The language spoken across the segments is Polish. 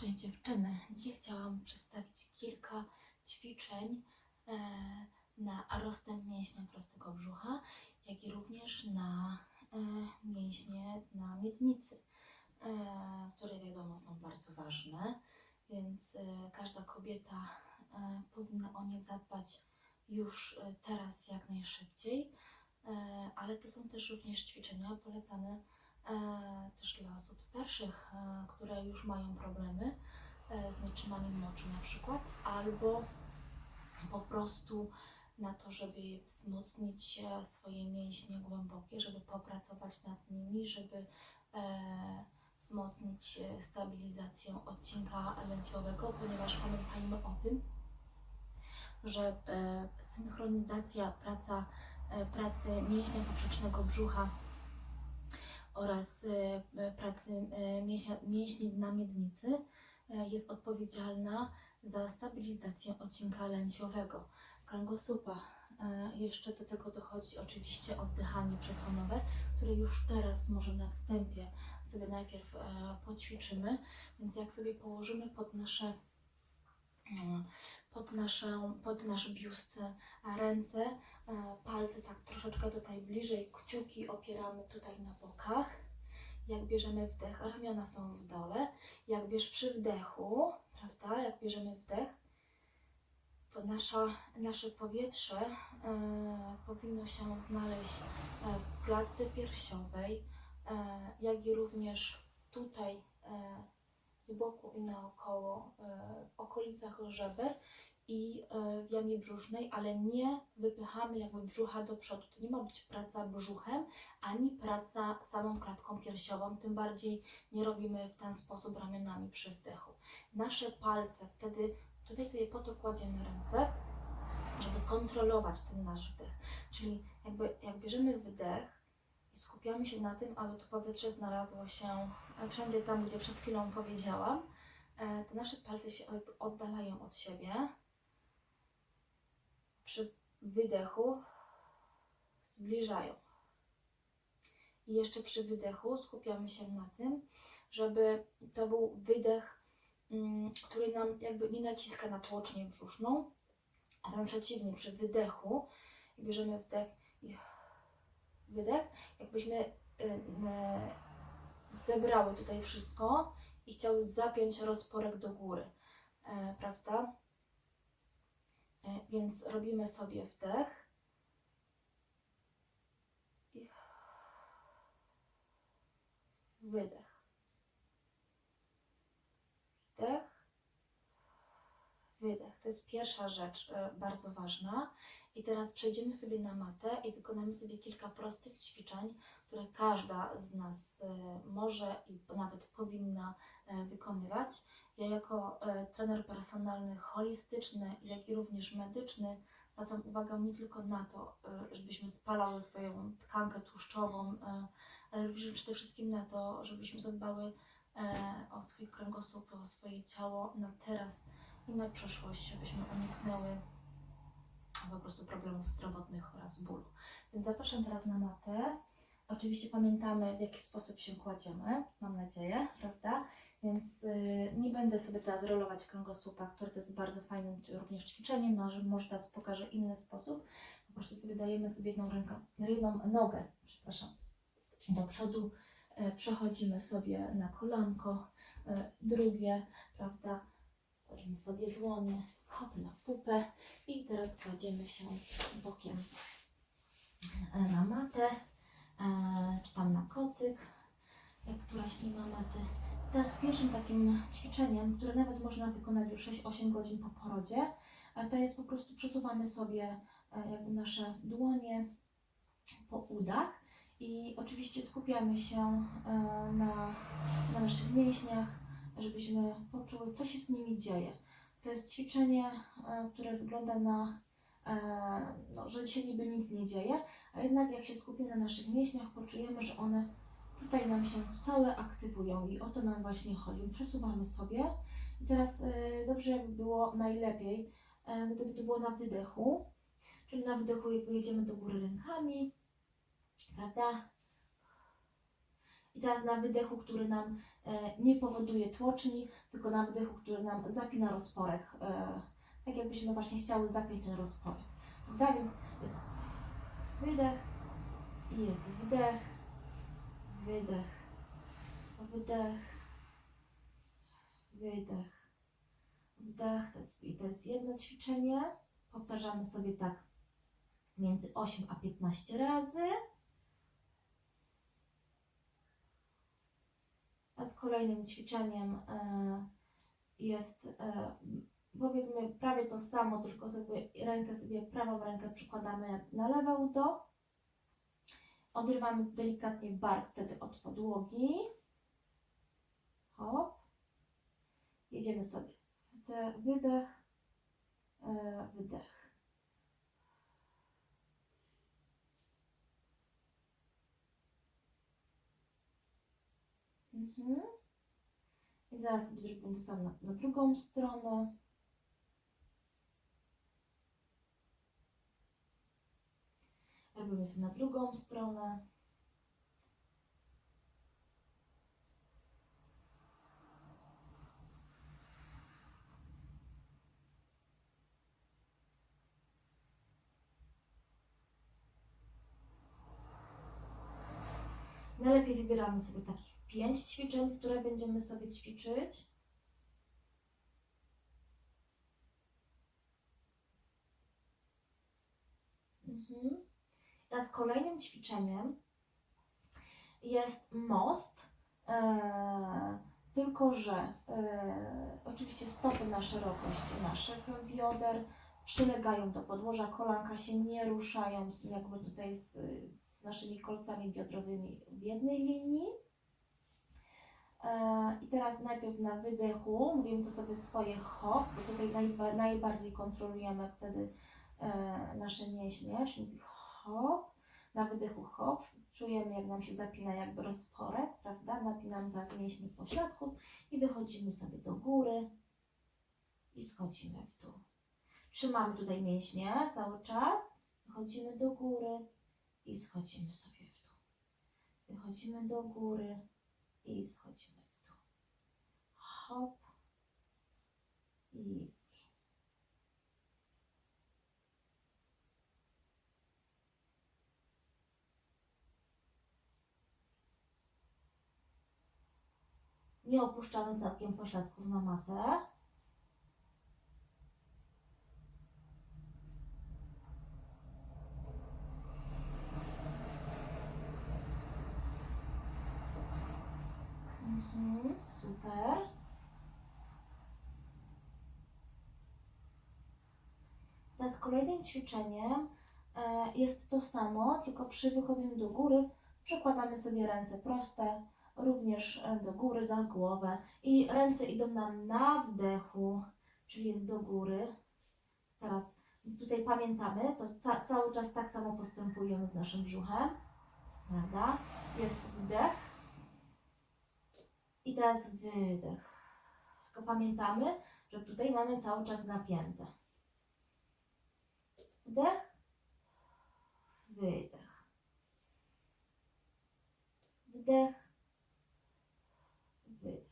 Cześć dziewczyny. Dzisiaj chciałam przedstawić kilka ćwiczeń e, na rozstęp mięśnia prostego brzucha, jak i również na e, mięśnie na miednicy, e, które wiadomo są bardzo ważne, więc każda kobieta powinna o nie zadbać już teraz jak najszybciej, ale to są też również ćwiczenia polecane też dla osób starszych, e, które już mają problemy e, z nietrzymaniem moczu na przykład, albo po prostu na to, żeby wzmocnić e, swoje mięśnie głębokie, żeby popracować nad nimi, żeby e, wzmocnić e, stabilizację odcinka lędźwiowego, ponieważ pamiętajmy o tym, że e, synchronizacja praca, e, pracy mięśnia poprzecznego brzucha oraz e, e, pracy e, mięśni dna miednicy jest odpowiedzialna za stabilizację odcinka lędźwiowego, kręgosłupa. Jeszcze do tego dochodzi oczywiście oddychanie przekonowe, które już teraz może na wstępie sobie najpierw poćwiczymy. Więc jak sobie położymy pod nasze mm, pod, naszą, pod nasz biust e, ręce, e, palce tak troszeczkę tutaj bliżej, kciuki opieramy tutaj na bokach. Jak bierzemy wdech, ramiona są w dole. Jak bierz przy wdechu, prawda, jak bierzemy wdech, to nasza, nasze powietrze e, powinno się znaleźć e, w klatce piersiowej, e, jak i również tutaj e, z boku i naokoło, w okolicach żeber i e, w jamie brzusznej, ale nie wypychamy jakby brzucha do przodu. To nie ma być praca brzuchem, ani praca samą klatką piersiową, tym bardziej nie robimy w ten sposób ramionami przy wdechu. Nasze palce wtedy, tutaj sobie po to kładziemy ręce, żeby kontrolować ten nasz wdech. Czyli jakby jak bierzemy wdech i skupiamy się na tym, aby to powietrze znalazło się e, wszędzie tam, gdzie przed chwilą powiedziałam, e, to nasze palce się oddalają od siebie. Przy wydechu zbliżają. I jeszcze przy wydechu skupiamy się na tym, żeby to był wydech, mm, który nam jakby nie naciska na tłocznię brzuszną, wręcz przeciwnie, przy wydechu, bierzemy wdech i wydech, jakbyśmy y, y, zebrały tutaj wszystko i chciały zapiąć rozporek do góry, e, prawda? E, Więc robimy sobie wdech i wydech. Wdech, wydech. To jest pierwsza rzecz e, bardzo ważna. I teraz przejdziemy sobie na matę i wykonamy sobie kilka prostych ćwiczeń, które każda z nas e, może i nawet powinna wykonywać. Ja jako e, trener personalny, holistyczny, jak i również medyczny zwracam uwagę nie tylko na to, e, żebyśmy spalały swoją tkankę tłuszczową, e, ale również przede wszystkim na to, żebyśmy zadbały o swój kręgosłup, o swoje ciało na teraz i na przyszłość, żebyśmy uniknęły po prostu problemów zdrowotnych oraz bólu. Więc zapraszam teraz na matę. Oczywiście pamiętamy, w jaki sposób się kładziemy, mam nadzieję, prawda? Więc y, nie będę sobie teraz rolować kręgosłupa, które to jest bardzo fajnym również ćwiczeniem, może, może teraz pokażę inny sposób. Po prostu sobie dajemy sobie jedną rękę, jedną nogę, przepraszam, do przodu, e, przechodzimy sobie na kolanko, e, drugie, prawda? Kładziemy sobie dłonie, hop na pupę i teraz kładziemy się bokiem e, na matę, czy tam na kocyk, jak któraś nie ma maty. Teraz pierwszym takim ćwiczeniem, które nawet można wykonać już 6-8 godzin po porodzie, to jest po prostu przesuwamy sobie e, jakby nasze dłonie po udach i oczywiście skupiamy się e, na, na naszych mięśniach, żebyśmy poczuły, co się z nimi dzieje. To jest ćwiczenie, e, które wygląda na, no, że się niby nic nie dzieje, a jednak jak się skupimy na naszych mięśniach, poczujemy, że one tutaj nam się całe aktywują i o to nam właśnie chodzi. Przesuwamy sobie i teraz e, dobrze by było najlepiej, e, gdyby to było na wydechu, czyli na wydechu jedziemy do góry rękami, prawda? I teraz na wydechu, który nam e, nie powoduje tłoczni, tylko na wydechu, który nam zapina rozporek. Tak jakbyśmy właśnie chciały zapiąć ten rozporek. Prawda? Więc jest wydech i jest wdech, wydech, wydech, wydech, wdech. To jest, to jest jedno ćwiczenie. Powtarzamy sobie tak między 8 a 15 razy. A z kolejnym ćwiczeniem e, jest e, powiedzmy prawie to samo, tylko sobie rękę sobie, prawą rękę przykładamy na lewe udo. Odrywamy delikatnie bark wtedy od podłogi. Hop. Jedziemy sobie. Wdech, wydech, e, wydech. Mhm. I zaraz zrobimy to samo na drugą stronę. Robimy sobie na drugą stronę. Najlepiej wybieramy sobie takich pięć ćwiczeń, które będziemy sobie ćwiczyć. Mhm. Teraz kolejnym ćwiczeniem jest most, e, tylko że e, oczywiście stopy na szerokość naszych bioder przylegają do podłoża, kolanka się nie ruszają, jakby tutaj z, z naszymi kolcami biodrowymi w jednej linii. E, I teraz najpierw na wydechu mówimy to sobie swoje hop, bo tutaj najba, najbardziej kontrolujemy wtedy e, nasze mięśnie, czyli hop, na wydechu hop, czujemy jak nam się zapina jakby rozporek, prawda, napinamy teraz mięśnie pośladków i wychodzimy sobie do góry i schodzimy w dół. Trzymamy tutaj mięśnie cały czas, wychodzimy do góry i schodzimy sobie w dół. Wychodzimy do góry i schodzimy w dół. Hop i w dół. Nie opuszczamy całkiem pośladków na matę. Mhm, super. Teraz kolejnym ćwiczeniem e, jest to samo, tylko przy wychodzeniu do góry przekładamy sobie ręce proste, również e, do góry za głowę i ręce idą nam na wdechu, czyli jest do góry. Teraz tutaj pamiętamy, to ca cały czas tak samo postępujemy z naszym brzuchem, prawda? Jest wdech i teraz wydech. Tylko pamiętamy, że tutaj mamy cały czas napięte. Wdech, wydech. Wdech, wydech.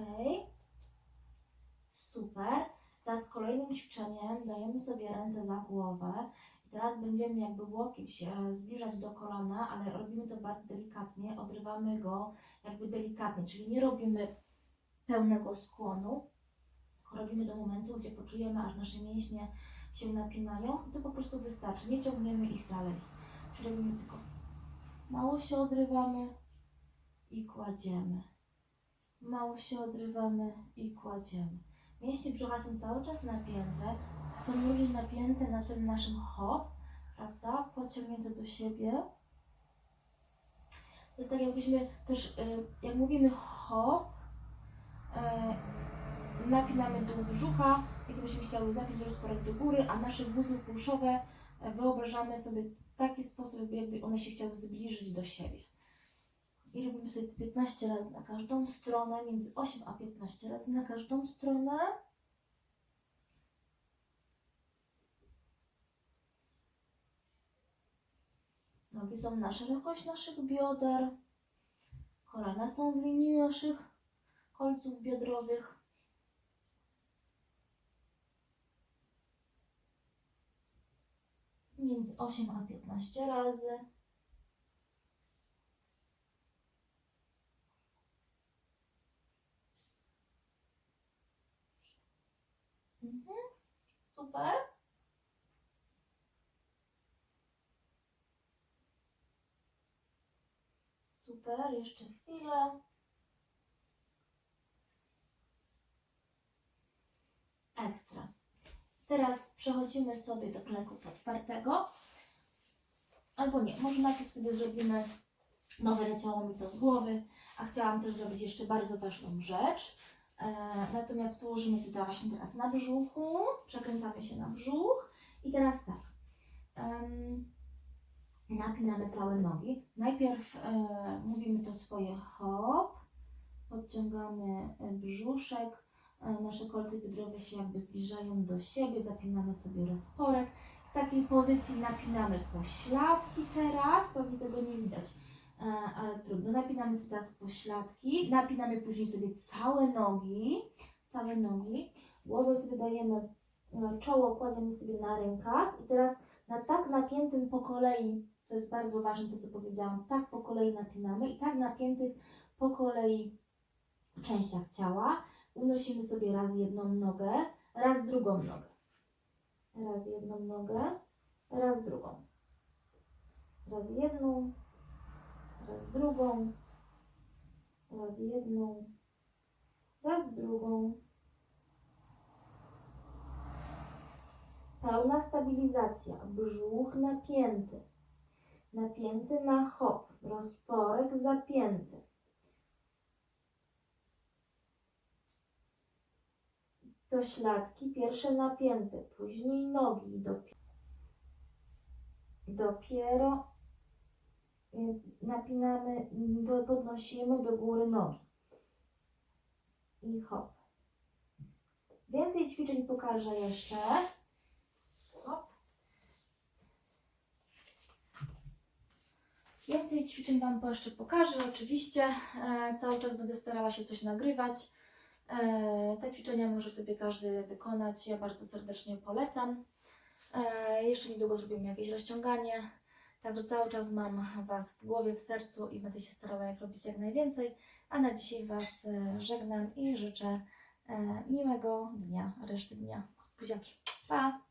Okej. Super. Ćwiczeniem dajemy sobie ręce za głowę. I teraz będziemy jakby łokieć e, zbliżać do kolana, ale robimy to bardzo delikatnie. Odrywamy go jakby delikatnie, czyli nie robimy pełnego skłonu, robimy do momentu, gdzie poczujemy, aż nasze mięśnie się napinają i to po prostu wystarczy. Nie ciągniemy ich dalej. Czyli robimy tylko mało się odrywamy i kładziemy. Mało się odrywamy i kładziemy. Mięśnie brzucha są cały czas napięte. Są również napięte na tym naszym hop, prawda? Podciągnięte do siebie. To jest tak jakbyśmy też, y, jak mówimy hop, y, napinamy dół brzucha, tak jakbyśmy chciały zapiąć rozporek do góry, a nasze guzy kulszowe y, wyobrażamy sobie w taki sposób, jakby one się chciały zbliżyć do siebie. I robimy sobie 15 razy na każdą stronę, między 8 a 15 razy na każdą stronę. Nogi są na szerokość naszych bioder. Kolana są w linii naszych kolców biodrowych. Między 8 a 15 razy. Mhm. Super. Super, jeszcze chwilę. Ekstra. Teraz przechodzimy sobie do klęku podpartego. Albo nie, może najpierw sobie zrobimy, no wyleciało mi to z głowy, a chciałam też zrobić jeszcze bardzo ważną rzecz. E, natomiast położymy to właśnie teraz na brzuchu, przekręcamy się na brzuch i teraz tak. napinamy całe nogi. Najpierw e, mówimy to swoje hop, podciągamy e, brzuszek, nasze kolce biodrowe się jakby zbliżają do siebie, zapinamy sobie rozporek. Z takiej pozycji napinamy pośladki teraz, pewnie tego nie widać, ale trudno. Napinamy sobie teraz pośladki, napinamy później sobie całe nogi, całe nogi. Głowę sobie dajemy, e, czoło kładziemy sobie na rękach i teraz na tak napiętym po kolei co jest bardzo ważne, to co powiedziałam, tak po kolei napinamy i tak napiętych po kolei częściach ciała unosimy sobie raz jedną nogę, raz drugą nogę. Raz jedną nogę, raz drugą. Raz jedną, raz drugą, raz jedną, raz drugą. Pełna stabilizacja, brzuch napięty napięty na hop, rozporek zapięty. Pośladki pierwsze napięte, później nogi dopiero y, napinamy, do, podnosimy do góry nogi. I hop. Więcej ćwiczeń pokażę jeszcze. Hop. Więcej ćwiczeń Wam jeszcze pokażę. Oczywiście e, cały czas będę starała się coś nagrywać. E, te ćwiczenia może sobie każdy wykonać. Ja bardzo serdecznie polecam. E, jeszcze niedługo zrobimy jakieś rozciąganie. Także cały czas mam Was w głowie, w sercu i będę się starała jak robić jak najwięcej. A na dzisiaj Was e, żegnam i życzę e, miłego dnia, reszty dnia. Buziaki. Pa!